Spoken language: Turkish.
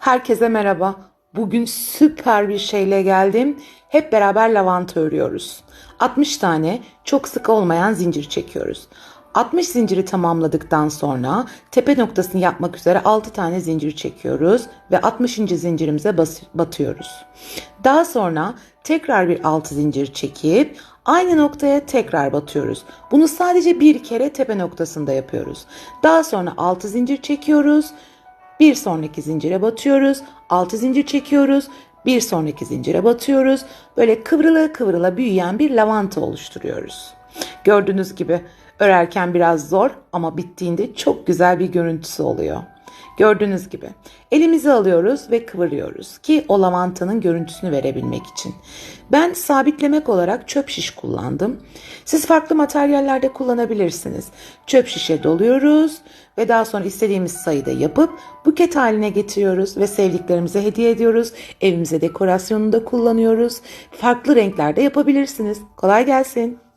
Herkese merhaba. Bugün süper bir şeyle geldim. Hep beraber lavanta örüyoruz. 60 tane çok sık olmayan zincir çekiyoruz. 60 zinciri tamamladıktan sonra tepe noktasını yapmak üzere 6 tane zincir çekiyoruz ve 60. zincirimize batıyoruz. Daha sonra tekrar bir 6 zincir çekip aynı noktaya tekrar batıyoruz. Bunu sadece bir kere tepe noktasında yapıyoruz. Daha sonra 6 zincir çekiyoruz. Bir sonraki zincire batıyoruz. 6 zincir çekiyoruz. Bir sonraki zincire batıyoruz. Böyle kıvrıla kıvrıla büyüyen bir lavanta oluşturuyoruz. Gördüğünüz gibi örerken biraz zor ama bittiğinde çok güzel bir görüntüsü oluyor. Gördüğünüz gibi elimizi alıyoruz ve kıvırıyoruz ki o lavantanın görüntüsünü verebilmek için. Ben sabitlemek olarak çöp şiş kullandım. Siz farklı materyallerde kullanabilirsiniz. Çöp şişe doluyoruz ve daha sonra istediğimiz sayıda yapıp buket haline getiriyoruz ve sevdiklerimize hediye ediyoruz. Evimize dekorasyonunda kullanıyoruz. Farklı renklerde yapabilirsiniz. Kolay gelsin.